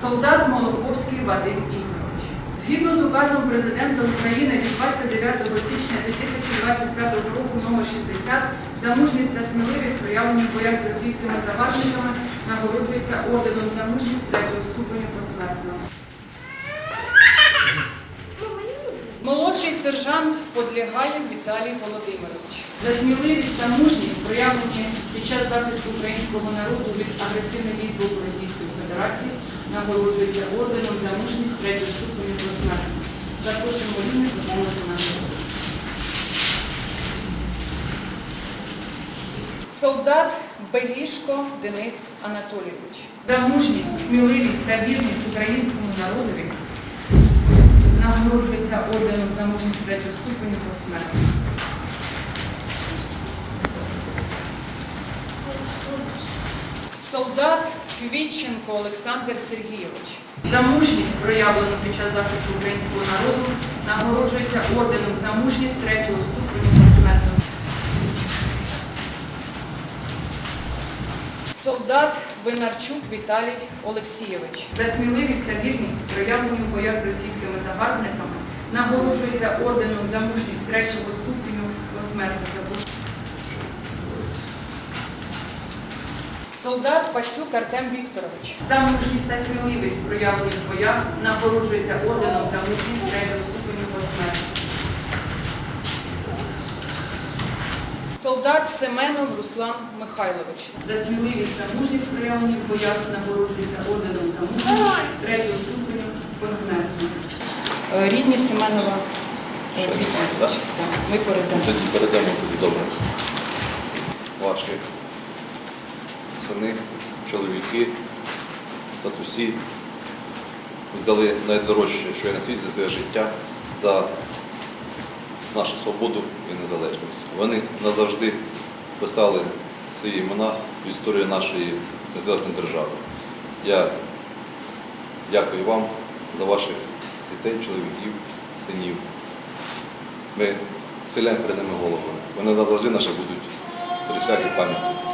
Солдат Молоховський Вадим Ігорович. Згідно з указом президента України від 29 січня 2025 року номер 60 за мужність та сміливість проявлені в боях з російськими загарбниками нагороджується орденом за мужність третього ступеня посмертно. Молодший сержант Подлягає Віталій Володимирович. За сміливість та мужність, проявлені під час захисту українського народу від агресивних військ Російської Федерації, нагороджується орденом за мужність третього ступеня посмертно. Також інвалідних виконувати нагороду. Солдат Белішко Денис Анатолійович. За мужність, сміливість та вірність українському народові нагороджується орденом за мужність третього ступеню посмертно. Солдат Квітченко Олександр Сергійович. За мужність, проявлену під час захисту українського народу, нагороджується орденом за мужність третього ступеню посмертно. Солдат Винарчук Віталій Олексійович. За сміливість та вірність, проявлені в боях з російськими загарбниками, нагороджується орденом за мужність третього ступеню посмертно. Солдат Пацюк Артем Вікторович. За мужність та сміливість, проявлені в боях, нагороджується орденом за мужність третього ступеню посмертно. Солдат Семенов Руслан Михайлович. За сміливість та мужність, проявлені в боях, нагороджується орденом за мужність третього ступеню посмертно. Е, Рідні Семенова е, Ми передамо. Тоді передамо собі добре. Ваші сини, чоловіки, татусі віддали найдорожче, що є на світі за своє життя, за нашу свободу і незалежність. Вони назавжди писали свої імена в історію нашої незалежної держави. Я дякую вам за ваших дітей, чоловіків, синів. Ми селяємо перед ними головами. Вони назавжди наші будуть при пам'яті.